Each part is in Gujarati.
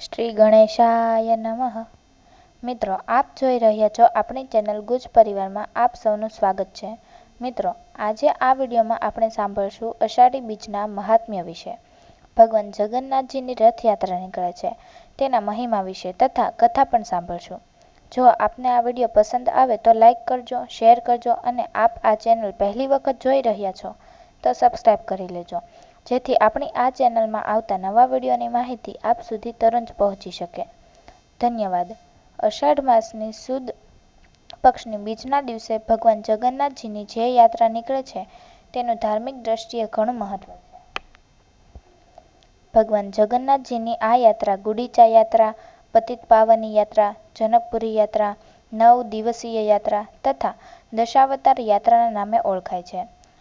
શ્રી ગણેશાય નમઃ. મિત્રો, આપ જોઈ રહ્યા છો આપણી ચેનલ ગુજ પરિવારમાં આપ સૌનું સ્વાગત છે. મિત્રો, આજે આ વિડીયોમાં આપણે સાંભળશું અષાઢી બીજના મહાત્મ્ય વિશે. ભગવાન જગન્નાથજીની રથયાત્રા નીકળે છે. તેના મહિમા વિશે તથા કથા પણ સાંભળશું. જો આપને આ વીડિયો પસંદ આવે તો લાઈક કરજો, શેર કરજો અને આપ આ ચેનલ પહેલી વખત જોઈ રહ્યા છો તો સબસ્ક્રાઈબ કરી લેજો. જેથી આપણી આ ચેનલમાં આવતા નવા વિડીયોની માહિતી આપ સુધી તરત પહોંચી શકે. ધન્યવાદ. અષાઢ માસની સુદ પક્ષની બીજના દિવસે ભગવાન જગન્નાથજીની જે યાત્રા નીકળે છે, તેનું ધાર્મિક દ્રષ્ટિએ ઘણું મહત્વ ભગવાન જગન્નાથજીની આ યાત્રા ગુડીચા યાત્રા, પતિત પાવની યાત્રા, જનકપુરી યાત્રા, નવ દિવસીય યાત્રા તથા દશાવતાર યાત્રાના નામે ઓળખાય છે.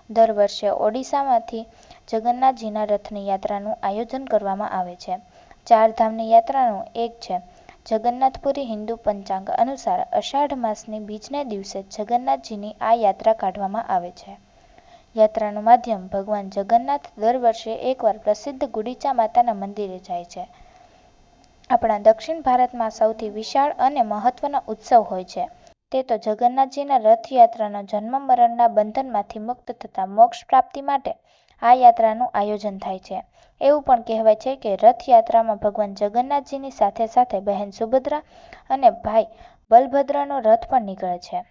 દર વર્ષે ઓડિશામાંથી જગન્નાથજીના રથની યાત્રાનું આયોજન કરવામાં આવે છે. ચાર ધામની યાત્રાનું એક છે. જગન્નાથપુરી હિન્દુ પંચાંગ અનુસાર અષાઢ માસની બીજને દિવસે જગન્નાથજીની આ યાત્રા કાઢવામાં આવે છે. યાત્રાનું માધ્યમ ભગવાન જગન્નાથ દર વર્ષે એકવાર પ્રસિદ્ધ ગુડીચા માતાના મંદિરે જાય છે. આપણા દક્ષિણ ભારતમાં સૌથી વિશાળ અને મહત્વનો ઉત્સવ હોય છે. તે તો જગન્નાથજીના રથયાત્રાના જન્મ મરણના બંધનમાંથી મુક્ત થતા મોક્ષ પ્રાપ્તિ માટે આ યાત્રાનું આયોજન થાય છે. એવું પણ કહેવાય છે કે રથયાત્રામાં ભગવાન જગન્નાથજીની સાથે સાથે બહેન સુભદ્રા અને ભાઈ બલભદ્રનો રથ પણ નીકળે છે.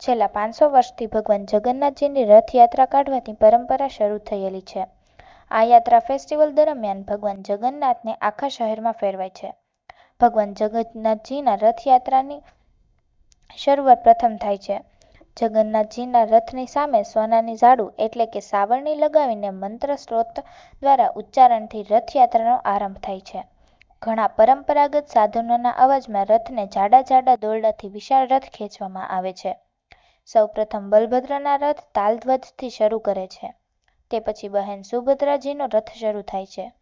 છેલ્લા પાંચસો વર્ષથી ભગવાન જગન્નાથજીની રથયાત્રા કાઢવાની પરંપરા શરૂ થયેલી છે. આ યાત્રા ફેસ્ટિવલ દરમિયાન ભગવાન જગન્નાથને આખા શહેરમાં ફેરવાય છે. ભગવાન જગન્નાથજીના રથયાત્રાની શરૂઆત પ્રથમ થાય છે. જગન્નાથજીના રથની સામે સોનાની ઝાડુ એટલે કે સાવરણી લગાવીને મંત્ર સ્ત્રોત દ્વારા ઉચ્ચારણથી રથયાત્રાનો આરંભ થાય છે. ઘણા પરંપરાગત સાધનોના અવાજમાં રથને જાડા જાડા દોરડાથી વિશાળ રથ ખેંચવામાં આવે છે. સૌપ્રથમ બલભદ્રના રથ તાલધ્વજથી શરૂ કરે છે. તે પછી બહેન સુભદ્રાજીનો રથ શરૂ થાય છે.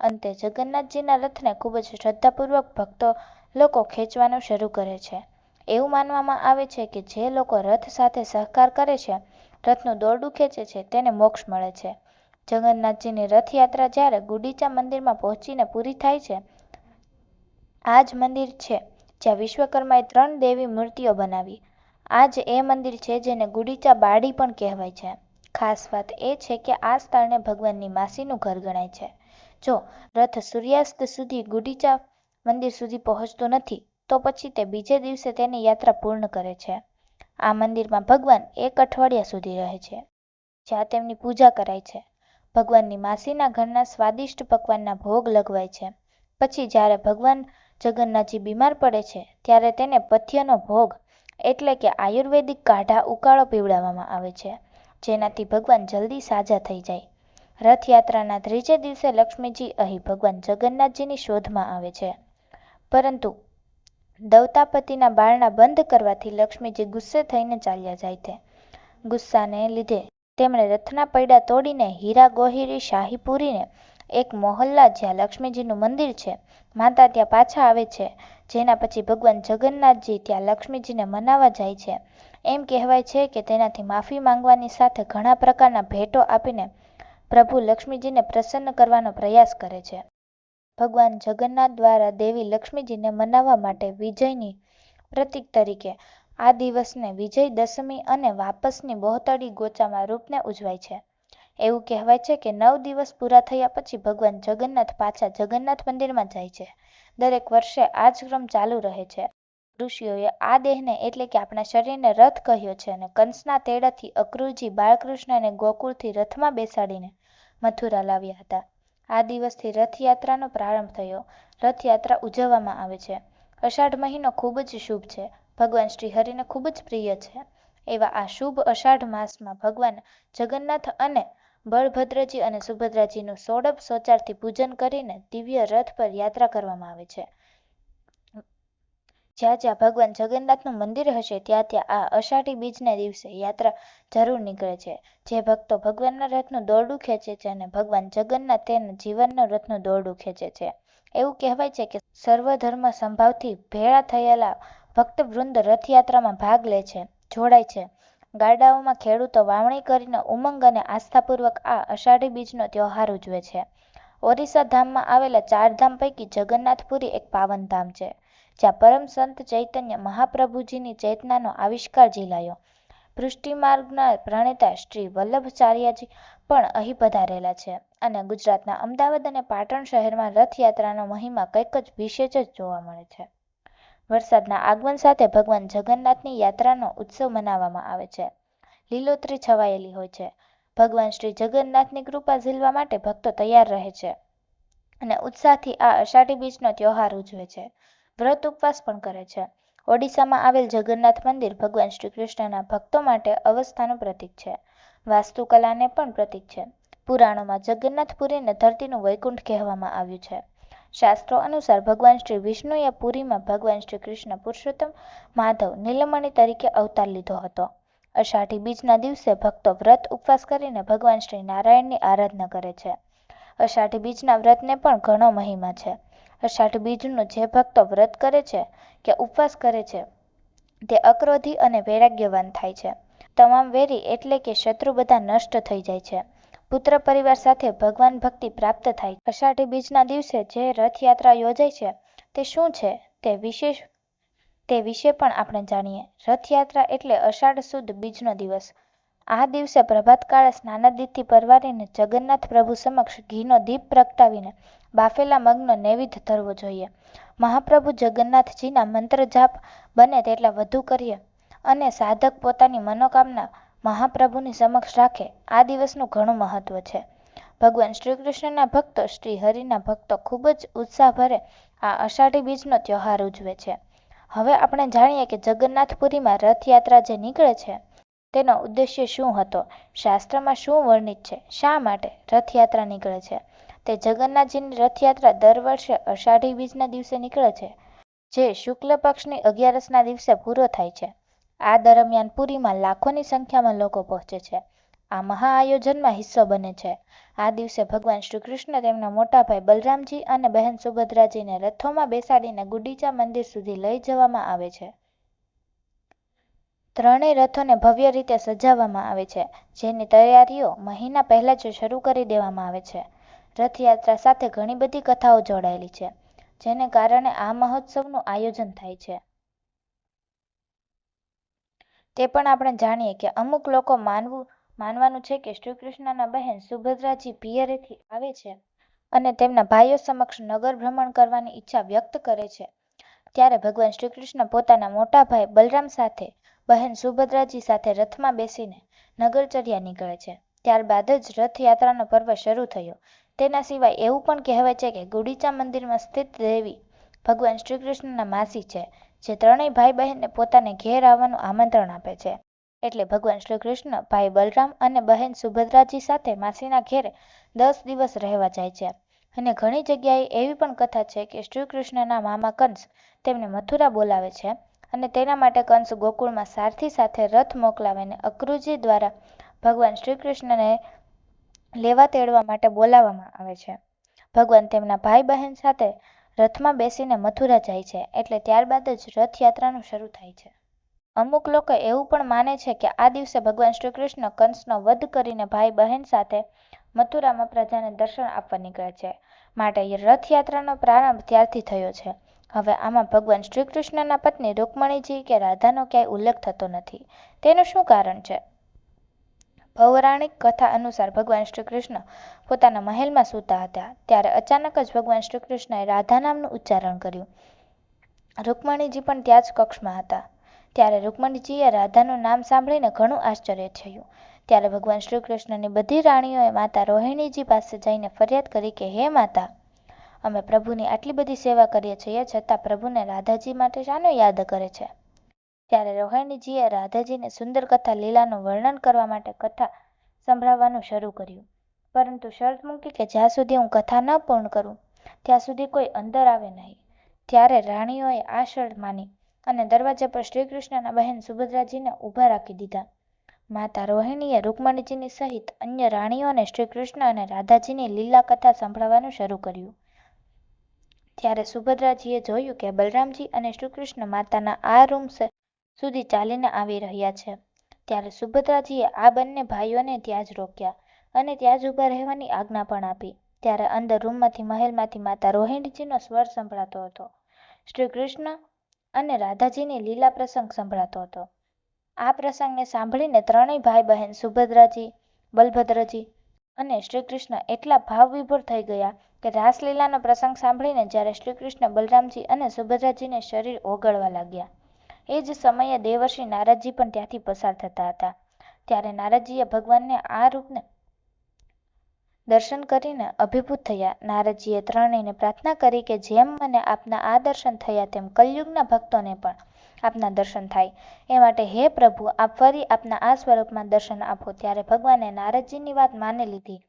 અંતે જગન્નાથજીના રથને ખૂબ જ શ્રદ્ધાપૂર્વક ભક્તો લોકો ખેંચવાનું શરૂ કરે છે. એવું માનવામાં આવે છે કે જે લોકો રથ સાથે સહકાર કરે છે, રથનું દોરડું ખેંચે છે, તેને મોક્ષ મળે છે. જગન્નાથજીની રથયાત્રા જ્યારે ગુડીચા મંદિરમાં પહોંચીને પૂરી થાય છે આ જ મંદિર છે, જ્યાં વિશ્વકર્માએ ત્રણ દેવી મૂર્તિઓ બનાવી. આ જ એ મંદિર છે જેને ગુડીચા બાડી પણ કહેવાય છે. ખાસ વાત એ છે કે આ સ્થળને ભગવાનની માસીનું ઘર ગણાય છે. જો રથ સૂર્યાસ્ત સુધી ગુડીચા મંદિર સુધી પહોંચતો નથી તો પછી તે બીજે દિવસે તેની યાત્રા પૂર્ણ કરે છે. આ મંદિરમાં ભગવાન એક અઠવાડિયા સુધી રહે છે, જ્યાં તેમની પૂજા કરાય છે. ભગવાનની માસીના ઘરના સ્વાદિષ્ટ પકવાનના ભોગ લગવાય છે. પછી જ્યારે ભગવાન જગન્નાથજી બીમાર પડે છે, ત્યારે તેને પથ્યનો ભોગ, એટલે કે આયુર્વેદિક કાઢા ઉકાળો પીવડાવવામાં આવે છે, જેનાથી ભગવાન જલ્દી સાજા થઈ જાય. રથયાત્રાના ત્રીજે દિવસે લક્ષ્મીજી અહીં ભગવાન જગન્નાથજીની શોધમાં આવે છે. પરંતુ દૌતાપતિના બારણા બંધ કરવાથી લક્ષ્મીજી ગુસ્સે થઈને ચાલ્યા જાય છે. ગુસ્સાને લીધે તેમણે રથના પૈડા તોડીને હીરા ગોહિરી શાહી પૂરીને એક મોહલ્લા જ્યાં લક્ષ્મીજીનું મંદિર છે, માતા ત્યાં પાછા આવે છે, જેના પછી ભગવાન જગન્નાથજી ત્યાં લક્ષ્મીજીને મનાવા જાય છે. એમ કહેવાય છે કે તેનાથી માફી માંગવાની સાથે ઘણા પ્રકારના ભેટો આપીને પ્રભુ લક્ષ્મીજીને પ્રસન્ન કરવાનો પ્રયાસ કરે છે. ભગવાન જગન્નાથ દ્વારા દેવી લક્ષ્મીજીને મનાવવા માટે વિજયની પ્રતીક તરીકે આ દિવસને વિજય દશમી અને વાપસની બહોતળી ગોચામાં રૂપને ઉજવાય છે. એવું કહેવાય છે કે નવ દિવસ પૂરા થયા પછી ભગવાન જગન્નાથ પાછા જગન્નાથ મંદિરમાં જાય છે. દરેક વર્ષે આ જ ક્રમ ચાલુ રહે છે. ઋષિઓએ આ દેહને એટલે કે આપણા શરીરને રથ કહ્યો છે અને કંસના તેડાથી અક્રૂરજી બાળકૃષ્ણને ગોકુળથી રથમાં બેસાડીને મથુરા લાવ્યા હતા. આ દિવસથી રથયાત્રાનો પ્રારંભ થયો. રથયાત્રા ઉજવવામાં આવે છે. અષાઢ મહિનો ખૂબ જ શુભ છે. ભગવાન શ્રી હરિને ખૂબ જ પ્રિય છે. એવા આ શુભ અષાઢ માસમાં ભગવાન જગન્નાથ અને બળભદ્રજી અને સુભદ્રાજીનું સોડપ સોચારથી પૂજન કરીને દિવ્ય રથ પર યાત્રા કરવામાં આવે છે. જ્યાં જ્યાં ભગવાન જગન્નાથનું મંદિર હશે, ત્યાં ત્યાં આ અષાઢી બીજના દિવસે યાત્રા જરૂર નીકળે છે. જે ભક્તો ભગવાનના રથનું દોરડું ખેંચે છે અને ભગવાન જગન્નાથ તેના જીવનનું રથનું દોરડું ખેંચે છે. એવું કહેવાય છે કે સર્વધર્મ સંભાવથી ભેળા થયેલા ભક્તવૃંદ રથયાત્રામાં ભાગ લે છે, જોડાય છે. ગાડાઓમાં ખેડૂતો વાવણી કરીને ઉમંગ અને આસ્થાપૂર્વક આ અષાઢી બીજનો તહેવાર ઉજવે છે. ઓરિસ્સા ધામમાં આવેલા ચાર ધામ પૈકી જગન્નાથપુરી એક પાવન ધામ છે. જ્યાં પરમ સંત ચૈતન્ય મહાપ્રભુજીની ચેતનાનો આવિષ્કાર ઝીલાયો. પૃષ્ટિમાર્ગના પ્રણેતા શ્રી વલ્લભાચાર્યજી પણ અહીં પધારેલા છે અને ગુજરાતના અમદાવાદ અને પાટણ શહેરમાં રથયાત્રાનો મહિમા કંઈક જ વિશેષ જ જોવા મળે છે. વરસાદના આગમન સાથે ભગવાન જગન્નાથની યાત્રાનો ઉત્સવ મનાવવામાં આવે છે. લીલોતરી છવાયેલી હોય છે. ભગવાન શ્રી જગન્નાથની કૃપા ઝીલવા માટે ભક્તો તૈયાર રહે છે અને ઉત્સાહથી આ અષાઢી બીજનો તહેવાર ઉજવે છે. વ્રત ઉપવાસ પણ કરે છે. ઓડિશામાં આવેલ જગન્નાથ મંદિર ભગવાન શ્રી કૃષ્ણના ભક્તો માટે અવસ્થાનું પ્રતીક છે. વાસ્તુકલાને પણ પ્રતીક છે. પુરાણોમાં જગન્નાથપુરીને ધરતીનું વૈકુંઠ કહેવામાં આવ્યું છે. શાસ્ત્રો અનુસાર ભગવાન શ્રી વિષ્ણુએ પુરીમાં ભગવાન શ્રી કૃષ્ણ પુરુષોત્તમ માધવ નીલમણિ તરીકે અવતાર લીધો હતો. અષાઢી બીજના દિવસે ભક્તો વ્રત ઉપવાસ કરીને ભગવાન શ્રી નારાયણની આરાધના કરે છે. અષાઢી બીજના વ્રતને પણ ઘણો મહિમા છે. અષાઢ બીજનો જે ભક્તો વ્રત કરે છે કે ઉપવાસ કરે છે, તે અક્રોધી અને વૈરાગ્યવાન થાય છે. તમામ વેરી એટલે કે શત્રુ બધા નષ્ટ થઈ જાય છે. પુત્ર પરિવાર સાથે ભગવાન ભક્તિ પ્રાપ્ત થાય. અષાઢી બીજના દિવસે જે રથયાત્રા યોજાય છે, તે શું છે? તે વિશેષ, તે વિશે પણ આપણે જાણીએ. રથયાત્રા એટલે અષાઢ સુદ બીજનો દિવસ. આ દિવસે પ્રભાતકાળે સ્નાનાદિથી પરવારીને જગન્નાથ પ્રભુ સમક્ષ ઘીનો દીપ પ્રગટાવીને બાફેલા મગનો નૈવેદ્ય ધરવો જોઈએ. મહાપ્રભુ જગન્નાથજીના મંત્ર જાપ બને તેટલા વધુ કરીએ અને સાધક પોતાની મનોકામના મહાપ્રભુની સમક્ષ રાખે. આ દિવસનું ઘણું મહત્વ છે. ભગવાન શ્રી કૃષ્ણના ભક્તો શ્રી હરિના ભક્તો ખૂબ જ ઉત્સાહભરે આ અષાઢી બીજનો તહેવાર ઉજવે છે. હવે આપણે જાણીએ કે જગન્નાથપુરીમાં રથયાત્રા જે નીકળે છે, તેનો ઉદ્દેશ્ય શું હતો? શાસ્ત્રમાં શું વર્ણિત છે? શા માટે રથયાત્રા નીકળે છે? તે જગન્નાથજીની રથયાત્રા દર વર્ષે અષાઢી બીજના દિવસે નીકળે છે, જે શુક્લ પક્ષની અગિયારસના દિવસે પૂરો થાય છે. આ દરમિયાન પુરીમાં લાખોની સંખ્યામાં લોકો પહોંચે છે. આ મહાઆયોજનમાં હિસ્સો બને છે. આ દિવસે ભગવાન શ્રી કૃષ્ણ તેમના મોટા ભાઈ બલરામજી અને બહેન સુભદ્રાજીને રથોમાં બેસાડીને ગુડીચા મંદિર સુધી લઈ જવામાં આવે છે. ત્રણેય રથોને ભવ્ય રીતે સજાવવામાં આવે છે, જેની તૈયારીઓ મહિના પહેલા જ શરૂ કરી દેવામાં આવે છે. રથયાત્રા સાથે ઘણી બધી કથાઓ જોડાયેલી છે, જેને કારણે આ મહોત્સવનું આયોજન થાય છે. તે પણ આપણે જાણીએ કે અમુક લોકો માનવું, માનવાનું છે કે શ્રી કૃષ્ણના બહેન સુભદ્રાજી પિયરેથી આવે છે અને તેમના ભાઈઓ સમક્ષ નગર ભ્રમણ કરવાની ઈચ્છા વ્યક્ત કરે છે. ત્યારે ભગવાન શ્રી કૃષ્ણ પોતાના મોટા ભાઈ બલરામ સાથે, બહેન સુભદ્રાજી સાથે રથમાં બેસીને નગરચર્યા નીકળે છે. ત્યારબાદ જ રથયાત્રાનો પર્વ શરૂ થયો. તેના સિવાય એવું પણ કહેવાય છે કે ગુડીચા મંદિરમાં સ્થિત દેવી ભગવાન શ્રી કૃષ્ણના માસી છે, જે ત્રણેય ભાઈ બહેનને પોતાને ઘેર આવવાનું આમંત્રણ આપે છે. એટલે ભગવાન શ્રી કૃષ્ણ ભાઈ બલરામ અને બહેન સુભદ્રાજી સાથે માસીના ઘેરે દસ દિવસ રહેવા જાય છે. અને ઘણી જગ્યાએ એવી પણ કથા છે કે શ્રી કૃષ્ણના મામા કંસ તેમને મથુરા બોલાવે છે અને તેના માટે કંસ ગોકુળમાં સારથી સાથે રથ મોકલાવીને અક્રુજી દ્વારા ભગવાન શ્રી કૃષ્ણને લેવા તેડવા માટે બોલાવવામાં આવે છે. ભગવાન તેમના ભાઈ બહેન સાથે રથમાં બેસીને મથુરા જાય છે એટલે ત્યારબાદ જ રથયાત્રાનું શરૂ થાય છે. અમુક લોકો એવું પણ માને છે કે આ દિવસે ભગવાન શ્રી કૃષ્ણ કંસનો વધ કરીને ભાઈ બહેન સાથે મથુરામાં પ્રજાને દર્શન આપવા નીકળે છે. માટે રથયાત્રાનો પ્રારંભ ત્યારથી થયો છે. હવે આમાં ભગવાન શ્રી કૃષ્ણના પત્ની રૂકમણીજી કે રાધાનો ક્યાંય ઉલ્લેખ થતો નથી. તેનું શું કારણ છે? પૌરાણિક કથા અનુસાર ભગવાન શ્રી કૃષ્ણ પોતાના મહેલમાં સૂતા હતા. ત્યારે અચાનક જ ભગવાન શ્રી કૃષ્ણએ રાધા નામનું ઉચ્ચારણ કર્યું. રૂકમણીજી પણ ત્યાં જ કક્ષમાં હતા. ત્યારે રૂકમણીજીએ રાધાનું નામ સાંભળીને ઘણું આશ્ચર્ય થયું. ત્યારે ભગવાન શ્રી કૃષ્ણની બધી રાણીઓએ માતા રોહિણીજી પાસે જઈને ફરિયાદ કરી કે, હે માતા, અમે પ્રભુની આટલી બધી સેવા કરીએ છીએ, છતાં પ્રભુને રાધાજી માટે શાનો યાદ કરે છે? ત્યારે રોહિણીજીએ રાધાજીને સુંદર કથા લીલાનું વર્ણન કરવા માટે કથા સંભળાવવાનું શરૂ કર્યું. પરંતુ શરત મૂકી કે જ્યાં સુધી હું કથા ન પૂર્ણ કરું, ત્યાં સુધી કોઈ અંદર આવે નહીં. ત્યારે રાણીઓએ આ શરત માની અને દરવાજા પર શ્રીકૃષ્ણના બહેન સુભદ્રાજીને ઊભા રાખી દીધા. માતા રોહિણીએ રૂકમણીજીની સહિત અન્ય રાણીઓને શ્રીકૃષ્ણ અને રાધાજીની લીલા કથા સંભળાવવાનું શરૂ કર્યું. ત્યારે સુભદ્રાજીએ જોયું કે બલરામજી અને શ્રીકૃષ્ણ માતાના આ રૂમ સુધી ચાલીને આવી રહ્યા છે. ત્યારે સુભદ્રાજીએ આ બંને ભાઈઓને ત્યાં જ રોક્યા અને ત્યાં જ ઊભા રહેવાની આજ્ઞા પણ આપી. ત્યારે અંદર રૂમમાંથી મહેલમાંથી માતા રોહિણીજીનો સ્વર સંભળાતો હતો. શ્રી કૃષ્ણ અને રાધાજીની લીલા પ્રસંગ સંભળાતો હતો. આ પ્રસંગને સાંભળીને ત્રણેય ભાઈ બહેન સુભદ્રાજી, બલભદ્રજી અને શ્રી કૃષ્ણ એટલા ભાવવિભોર થઈ ગયા કે રાસલીલાનો પ્રસંગ સાંભળીને જ્યારે શ્રી કૃષ્ણ બલરામજી અને સુભદ્રાજીને શરીર ઓગળવા લાગ્યા. એ જ સમયે દેવર્ષિ નારદજી પણ ત્યાંથી પસાર થતા હતા. ત્યારે નારદજીએ ભગવાનને આ રૂપને દર્શન કરીને અભિભૂત થયા. નારદજીએ ત્રણેયને પ્રાર્થના કરી કે જેમ મને આપના આ દર્શન થયા તેમ કલયુગના ભક્તોને પણ આપના દર્શન થાય. એ માટે હે પ્રભુ, આપ ફરી આપના આ સ્વરૂપમાં દર્શન આપો. ત્યારે ભગવાને નારદજીની વાત માની લીધી.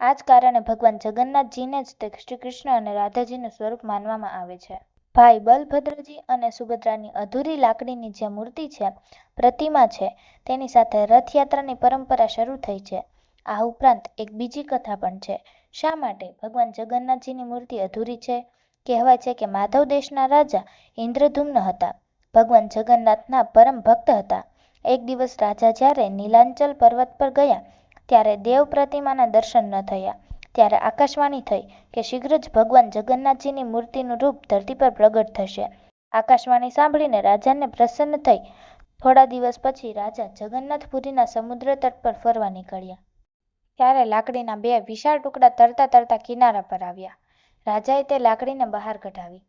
આ જ કારણે ભગવાન જગન્નાથજીને જ તે શ્રી કૃષ્ણ અને રાધાજીનું સ્વરૂપ માનવામાં આવે છે. ભાઈ બલભદ્રજી અને સુભદ્રાની અધૂરી લાકડીની જે મૂર્તિ છે, પ્રતિમા છે, તેની સાથે રથયાત્રાની પરંપરા શરૂ થઈ છે. આ ઉપરાંત એક બીજી કથા પણ છે. શા માટે ભગવાન જગન્નાથજીની મૂર્તિ અધૂરી છે? કહેવાય છે કે માધવ દેશના રાજા ઇન્દ્રધુમ્ન હતા. ભગવાન જગન્નાથના પરમ ભક્ત હતા. એક દિવસ રાજા જ્યારે નીલાંચલ પર્વત પર ગયા, ત્યારે દેવ પ્રતિમાના દર્શન ન થયા. ત્યારે આકાશવાણી થઈ કે શીઘ્ર જ ભગવાન જગન્નાથજીની મૂર્તિનું રૂપ ધરતી પર પ્રગટ થશે. આકાશવાણી સાંભળીને રાજાને પ્રસન્ન થઈ થોડા દિવસ પછી રાજા જગન્નાથપુરીના સમુદ્ર તટ પર ફરવા નીકળ્યા. ત્યારે લાકડીના બે વિશાળ ટુકડા તરતા તરતા કિનારા પર આવ્યા. રાજાએ તે લાકડીને બહાર કઢાવી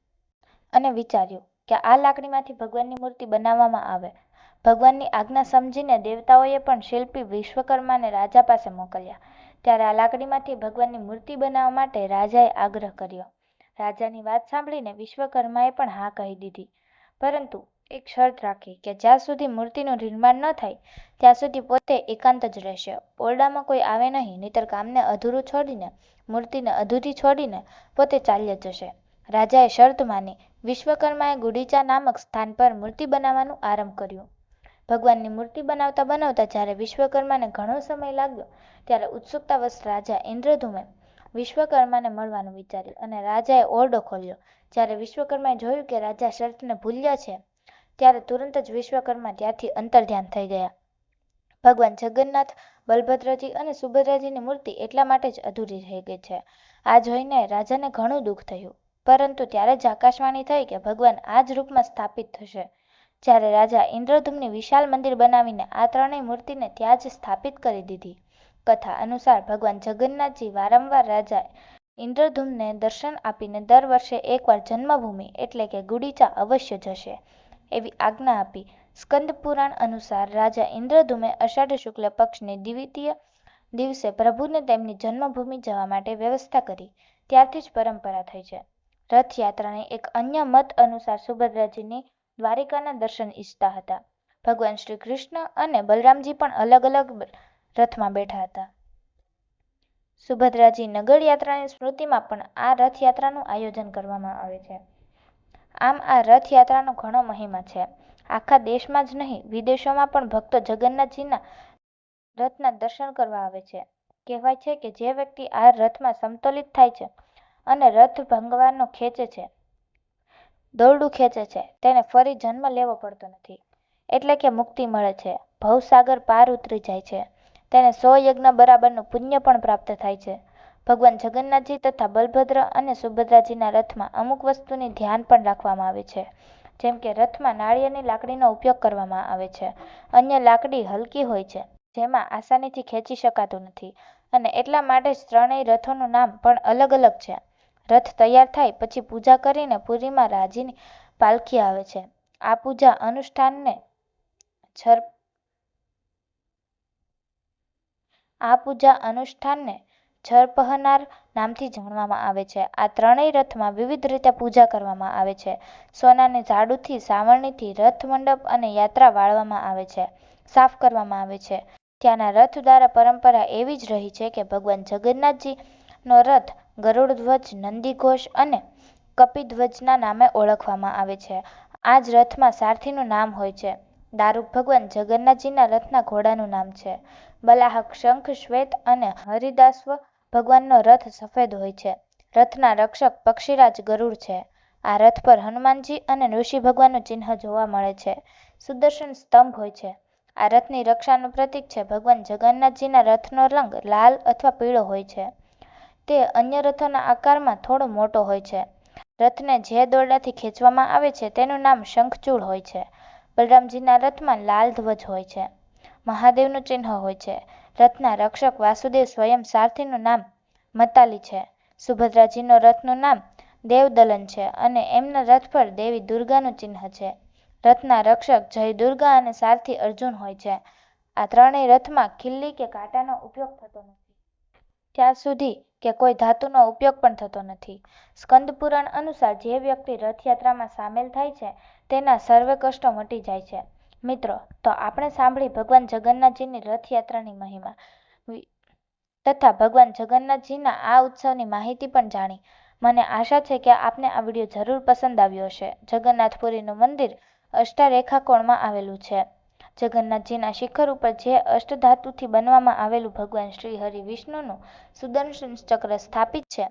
અને વિચાર્યું કે આ લાકડીમાંથી ભગવાનની મૂર્તિ બનાવવામાં આવે. ભગવાનની આજ્ઞા સમજીને દેવતાઓએ પણ શિલ્પી વિશ્વકર્માને રાજા પાસે મોકલ્યા. ત્યારે આ લાકડીમાંથી ભગવાનની મૂર્તિ બનાવવા માટે રાજાએ આગ્રહ કર્યો. રાજાની વાત સાંભળીને વિશ્વકર્માએ પણ હા કહી દીધી. પરંતુ એક શરત રાખી કે જ્યાં સુધી મૂર્તિનું નિર્માણ ન થાય, ત્યાં સુધી પોતે એકાંત જ રહેશે. ઓરડામાં કોઈ આવે નહીં, નહીતર કામને અધૂરું છોડીને, મૂર્તિને અધૂરી છોડીને પોતે ચાલ્યા જશે. રાજાએ શરત માની વિશ્વકર્માએ ગુડીચા નામક સ્થાન પર મૂર્તિ બનાવવાનું આરંભ કર્યું. ભગવાનની મૂર્તિ બનાવતા બનાવતા જ્યારે વિશ્વકર્માને ઘણો સમય લાગ્યો, ત્યારે ઉત્સુકતાવશ રાજા ઇન્દ્રધૂમે વિશ્વકર્માને મળવાનું વિચાર્યું અને રાજાએ ઓરડો ખોલ્યો. જ્યારે વિશ્વકર્માએ જોયું કે રાજા શરતને ભૂલ્યા છે, ત્યારે તુરંત જ વિશ્વકર્મા ત્યાંથી અંતર્ધ્યાન થઈ ગયા. ભગવાન જગન્નાથ, બલભદ્રજી અને સુભદ્રાજીની મૂર્તિ એટલા માટે જ અધૂરી રહી ગઈ છે. આ જોઈને રાજાને ઘણું દુઃખ થયું, પરંતુ ત્યારે જ આકાશવાણી થઈ કે ભગવાન આ જ રૂપમાં સ્થાપિત થશે. જ્યારે રાજા ઇન્દ્રધૂમને વિશાળ મંદિર બનાવીને આ ત્રણેય મૂર્તિને ત્યાં જ સ્થાપિત કરી દીધી. કથા અનુસાર ભગવાન જગન્નાથજી વારંવાર રાજા ઇન્દ્રધૂમને દર્શન આપીને દર વર્ષે એકવાર જન્મભૂમિ એટલે કે ગુડીચા અવશ્ય જશે એવી આજ્ઞા આપી. સ્કંદ પુરાણ અનુસાર રાજા ઇન્દ્રધૂમે અષાઢ શુક્લ પક્ષની દ્વિતીય દિવસે પ્રભુને તેમની જન્મભૂમિ જવા માટે વ્યવસ્થા કરી. ત્યારથી જ પરંપરા થઈ છે. રથયાત્રાને એક અન્ય મત અનુસાર સુભદ્રાજીની દ્વારિકાના દર્શન ઈચ્છતા હતા. ભગવાન શ્રી કૃષ્ણ અને બલરામજી પણ અલગ અલગ રથમાં બેઠા હતા. સુભદ્રાજી નગર યાત્રાની સ્મૃતિમાં પણ આ રથયાત્રાનું આયોજન કરવામાં આવે છે. આમ આ રથયાત્રાનો ઘણો મહિમા છે. આખા દેશમાં જ નહીં, વિદેશોમાં પણ ભક્તો જગન્નાથજીના રથના દર્શન કરવા આવે છે. કહેવાય છે કે જે વ્યક્તિ આ રથમાં સંતુલિત થાય છે અને રથ ભંગવાનો ખેંચે છે દોરડું ખેંચે છે. તેને ફરી જન્મ લેવો પડતો નથી. એટલે કે મુક્તિ મળે છે. ભવસાગર પાર ઉતરી જાય છે. તેને સો યજ્ઞ બરાબરનું પુણ્ય પણ પ્રાપ્ત થાય છે. ભગવાન જગન્નાથજી તથા બલભદ્ર અને સુભદ્રાજીના રથમાં અમુક વસ્તુની ધ્યાન પણ રાખવામાં આવે છે. જેમ કે રથમાં નાળિયેરની લાકડીનો ઉપયોગ કરવામાં આવે છે. અન્ય લાકડી હલકી હોય છે, જેમાં આસાનીથી ખેંચી શકાતું નથી. અને એટલા માટે જ ત્રણેય રથોનું નામ પણ અલગ અલગ છે. રથ તૈયાર થાય પછી પૂજા કરીને પુરીમાં રાજીની પાલખી આવે છે. આ પૂજા અનુષ્ઠાનને છર આ પૂજા અનુષ્ઠાનને છરપહનાર નામથી જાણવામાં આવે છે. આ ત્રણેય રથમાં વિવિધ રીતે પૂજા કરવામાં આવે છે. સોનાને ઝાડુથી સાવરણીથી રથ મંડપ અને યાત્રા વાળવામાં આવે છે. સાફ કરવામાં આવે છે. ત્યાંના રથ દ્વારા પરંપરા એવી જ રહી છે કે ભગવાન જગન્નાથજીનો રથ ગરુડધ્વજ, નંદીઘોષ અને કપિધ્વજના નામે ઓળખવામાં આવે છે. આ જ રથમાં સારથીનું નામ હોય છે. દારૂક ભગવાન જગન્નાથજીના રથના ઘોડાનું નામ છે. બલાહક શંખ, શ્વેત અને હરિદાસ્વ ભગવાનનો રથ સફેદ હોય છે. રથના રક્ષક પક્ષીરાજ ગરુડ છે. આ રથ પર હનુમાનજી અને ઋષિ ભગવાનનું ચિહ્ન જોવા મળે છે. સુદર્શન સ્તંભ હોય છે. આ રથની રક્ષાનું પ્રતીક છે ભગવાન જગન્નાથજીના રથનો રંગ લાલ અથવા પીળો હોય છે. તે અન્ય રથોના આકારમાં થોડો મોટો હોય છે. રથને જે દોરડાથી ખેંચવામાં આવે છે તેનું નામ શંખચૂડ હોય છે. બલરામજીના રથમાં લાલ ધ્વજ હોય છે. મહાદેવનું ચિહ્ન હોય છે. રથના રક્ષક વાસુદેવ સ્વયં સારથીનું નામ મતાલી છે. સુભદ્રાજીનો રથનું નામ દેવદલન છે અને એમના રથ પર દેવી દુર્ગાનું ચિહ્ન છે. રથના રક્ષક જય દુર્ગા અને સારથી અર્જુન હોય છે. આ ત્રણેય રથમાં ખીલ્લી કે કાંટાનો ઉપયોગ થતો નથી. ત્યાં સુધી કે કોઈ ધાતુનો ઉપયોગ પણ થતો નથી. સ્કંદ પુરાણ અનુસાર જે વ્યક્તિ રથયાત્રામાં સામેલ થાય છે તેના સર્વે કષ્ટો મટી જાય છે. મિત્રો, તો આપણે સાંભળી ભગવાન જગન્નાથજીની રથયાત્રાની મહિમા તથા ભગવાન જગન્નાથજીના આ ઉત્સવની માહિતી પણ જાણી. મને આશા છે કે આપને આ વીડિયો જરૂર પસંદ આવ્યો હશે. જગન્નાથપુરીનું મંદિર અષ્ટારેખાકોણમાં આવેલું છે. જગન્નાથજીના શિખર ઉપર જે અષ્ટધાતુથી બનવામાં આવેલું ભગવાન શ્રી હરિ વિષ્ણુનું સુદર્શન ચક્ર સ્થાપિત છે.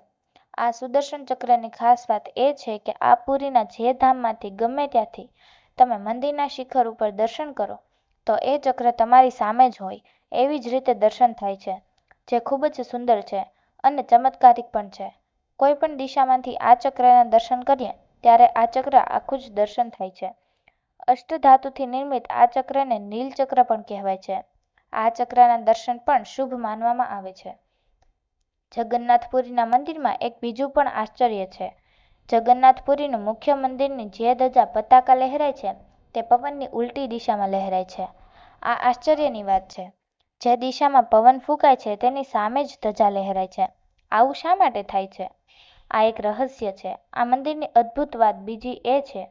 આ સુદર્શન ચક્રની ખાસ વાત એ છે કે આ પુરીના જે ધામમાંથી ગમે ત્યાંથી તમે મંદિરના શિખર ઉપર દર્શન કરો તો એ ચક્ર તમારી સામે જ હોય એવી જ રીતે દર્શન થાય છે, જે ખૂબ જ સુંદર છે અને ચમત્કારિક પણ છે. કોઈ પણ દિશામાંથી આ ચક્રના દર્શન કરીએ ત્યારે આ ચક્ર આખું જ દર્શન થાય છે. અષ્ટધાતુથી નિર્મિત આ ચક્રને નીલચક્ર પણ કહેવાય છે. આ ચક્રના દર્શન પણ શુભ માનવામાં આવે છે. જગન્નાથપુરીના મંદિરમાં એક બીજું પણ આશ્ચર્ય છે. જગન્નાથપુરીનું મુખ્ય મંદિરની જે ધજા પતાકા લહેરાય છે, તે પવનની ઉલટી દિશામાં લહેરાય છે. આ આશ્ચર્યની વાત છે. જે દિશામાં પવન ફૂંકાય છે, તેની સામે જ ધજા લહેરાય છે. આવું શા માટે થાય છે? આ એક રહસ્ય છે. આ મંદિરની અદ્ભુત વાત બીજી એ છે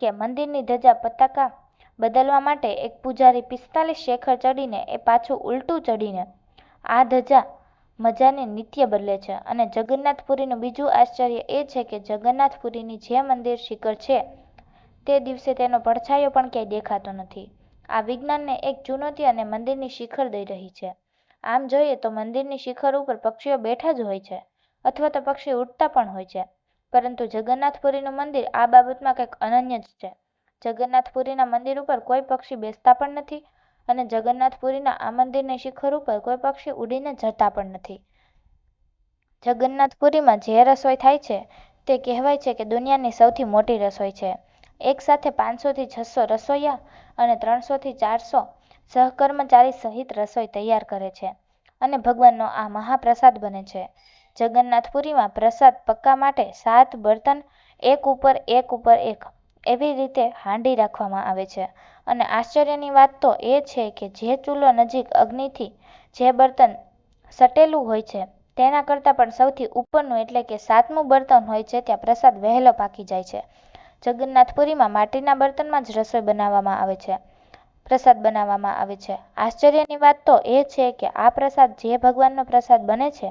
કે મંદિરની ધજા પતાકા બદલવા માટે એક પૂજારી પિસ્તાલીસ શેખર ચડીને એ પાછું ઉલટું ચડીને આ ધજા મજાને નિત્ય બદલે છે અને જગન્નાથપુરીનું બીજું આશ્ચર્ય એ છે કે જગન્નાથપુરીની જે મંદિર શિખર છે, તે દિવસે તેનો પડછાયો પણ ક્યાંય દેખાતો નથી. આ વિજ્ઞાનને એક ચુનૌતી અને મંદિરની શિખર દઈ રહી છે. આમ જોઈએ તો મંદિરની શિખર ઉપર પક્ષીઓ બેઠા જ હોય છે, અથવા તો પક્ષી ઉડતા પણ હોય છે. પરંતુ જગન્નાથપુરીનું મંદિર આ બાબતમાં કંઈક અનન્ય જ છે. જગન્નાથપુરીના મંદિર ઉપર કોઈ પક્ષી બેસતા પણ નથી અને જગન્નાથપુરીના આ મંદિરની શિખર ઉપર કોઈ પક્ષી ઉડીને જતા પણ નથી. જગન્નાથપુરીમાં જે રસોઈ થાય છે તે કહેવાય છે કે દુનિયાની સૌથી મોટી રસોઈ છે. એક સાથે પાંચસો થી છસો રસોઈયા અને ત્રણસો થી ચારસો સહકર્મચારી સહિત રસોઈ તૈયાર કરે છે અને ભગવાનનો આ મહાપ્રસાદ બને છે. જગન્નાથપુરીમાં પ્રસાદ પક્કા માટે સાત બર્તન એક ઉપર એક ઉપર એક એવી રીતે હાંડી રાખવામાં આવે છે અને આશ્ચર્યની વાત તો એ છે કે જે ચૂલો નજીક અગ્નિથી જે બર્તન સટેલું હોય છે તેના કરતાં પણ સૌથી ઉપરનું એટલે કે સાતમું બર્તન હોય છે ત્યાં પ્રસાદ વહેલો પાકી જાય છે. જગન્નાથપુરીમાં માટીના બર્તનમાં જ રસોઈ બનાવવામાં આવે છે, પ્રસાદ બનાવવામાં આવે છે. આશ્ચર્યની વાત તો એ છે કે આ પ્રસાદ જે ભગવાનનો પ્રસાદ બને છે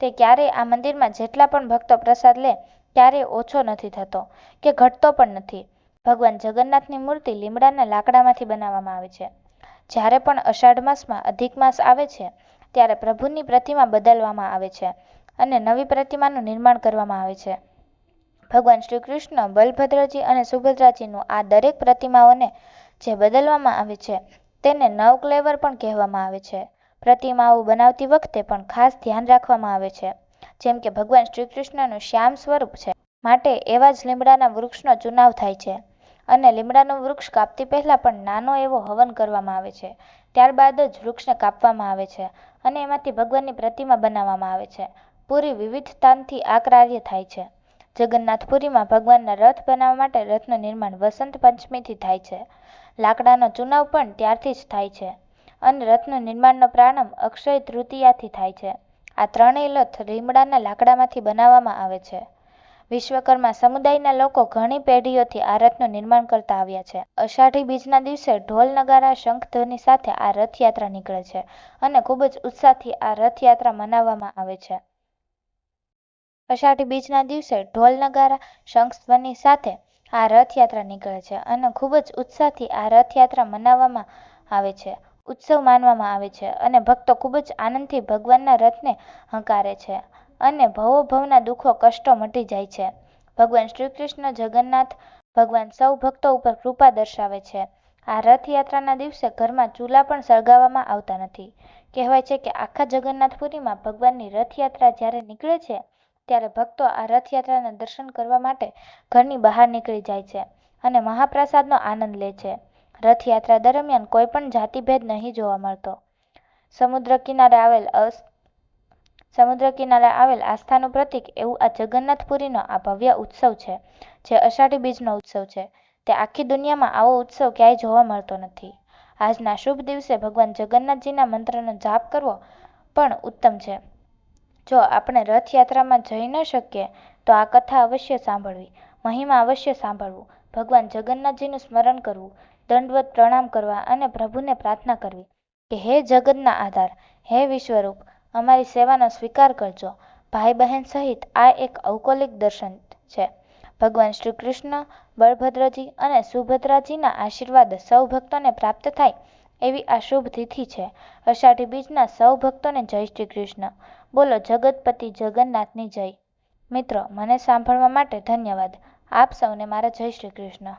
તે ક્યારેય આ મંદિરમાં જેટલા પણ ભક્તો પ્રસાદ લે ક્યારેય ઓછો નથી થતો કે ઘટતો પણ નથી. ભગવાન જગન્નાથની મૂર્તિ લીમડાના લાકડામાંથી બનાવવામાં આવે છે. જ્યારે પણ અષાઢ માસમાં અધિક માસ આવે છે ત્યારે પ્રભુની પ્રતિમા બદલવામાં આવે છે અને નવી પ્રતિમાનું નિર્માણ કરવામાં આવે છે. ભગવાન શ્રી કૃષ્ણ, બલભદ્રજી અને સુભદ્રાજીનું આ દરેક પ્રતિમાઓને જે બદલવામાં આવે છે તેને નવક્લેવર પણ કહેવામાં આવે છે. પ્રતિમાઓ બનાવતી વખતે પણ ખાસ ધ્યાન રાખવામાં આવે છે. જેમ કે ભગવાન શ્રી કૃષ્ણનું શ્યામ સ્વરૂપ છે માટે એવા જ લીમડાના વૃક્ષનો ચુનાવ થાય છે અને લીમડાનું વૃક્ષ કાપતી પહેલાં પણ નાનો એવો હવન કરવામાં આવે છે. ત્યારબાદ જ વૃક્ષને કાપવામાં આવે છે અને એમાંથી ભગવાનની પ્રતિમા બનાવવામાં આવે છે. પુરી વિવિધતાથી આકરાર્ય થાય છે. જગન્નાથપુરીમાં ભગવાનના રથ બનાવવા માટે રથનું નિર્માણ વસંત પંચમીથી થાય છે. લાકડાનો ચુનાવ પણ ત્યારથી જ થાય છે અને રથનું નિર્માણનો પ્રારંભ અક્ષય તૃતીયાથી થાય છે. આ ત્રણેય રથ લીમડાના લાકડામાંથી બનાવવામાં આવે છે. વિશ્વકર્મા સમુદાયના લોકો ઘણી પેઢીઓથી આ રથનું નિર્માણ કરતા આવ્યા છે. અષાઢી બીજના દિવસે ઢોલ, નગારા, શંખધ્વનિ સાથે આ રથયાત્રા નીકળે છે અને ખૂબ જ ઉત્સાહથી આ રથયાત્રા મનાવવામાં આવે છે. અષાઢી બીજના દિવસે ઢોલ, નગારા, શંખધ્વનિ સાથે આ રથયાત્રા નીકળે છે અને ખૂબ જ ઉત્સાહથી આ રથયાત્રા મનાવવામાં આવે છે, ઉત્સવ માનવામાં આવે છે અને ભક્તો ખૂબ જ આનંદથી ભગવાનના રથને હંકારે છે અને ભવોભવના દુઃખો કષ્ટો મટી જાય છે. ભગવાન શ્રી કૃષ્ણ, જગન્નાથ ભગવાન સૌ ભક્તો ઉપર કૃપા દર્શાવે છે. આ રથયાત્રાના દિવસે ઘરમાં ચૂલા પણ સળગાવવામાં આવતા નથી. કહેવાય છે કે આખા જગન્નાથપુરીમાં ભગવાનની રથયાત્રા જ્યારે નીકળે છે ત્યારે ભક્તો આ રથયાત્રાના દર્શન કરવા માટે ઘરની બહાર નીકળી જાય છે અને મહાપ્રસાદનો આનંદ લે છે રથયાત્રા દરમિયાન કોઈ પણ જાતિભેદ નહીં જોવા મળતો. સમુદ્ર કિનારે આવેલ સમુદ્ર કિનારે આવેલ આસ્થાનું પ્રતીક એવું આ જગન્નાથપુરીનો આ ભવ્ય ઉત્સવ છે, જે અષાઢી બીજનો ઉત્સવ છે. તે આખી દુનિયામાં આવો ઉત્સવ ક્યાંય જોવા મળતો નથી. આજના શુભ દિવસે ભગવાન જગન્નાથજીના મંત્રનો જાપ કરવો પણ ઉત્તમ છે. જો આપણે રથયાત્રામાં જઈ ન શકીએ, તો આ કથા અવશ્ય સાંભળવી, મહિમા અવશ્ય સાંભળવું. ભગવાન જગન્નાથજીનું સ્મરણ કરવું દંડવત પ્રણામ કરવા અને પ્રભુને પ્રાર્થના કરવી કે હે જગતના આધાર, હે વિશ્વરૂપ, અમારી સેવાનો સ્વીકાર કરજો. ભાઈ બહેન સહિત આ એક અવકોલિક દર્શન છે. ભગવાન શ્રી કૃષ્ણ બળભદ્રજી અને સુભદ્રાજીના આશીર્વાદ સૌ ભક્તોને પ્રાપ્ત થાય એવી આ શુભ તિથિ છે. અષાઢી બીજના સૌ ભક્તોને જય શ્રી કૃષ્ણ બોલો જગતપતિ જગન્નાથની જય. મિત્રો, મને સાંભળવા માટે ધન્યવાદ. આપ સૌને મારા જય શ્રી કૃષ્ણ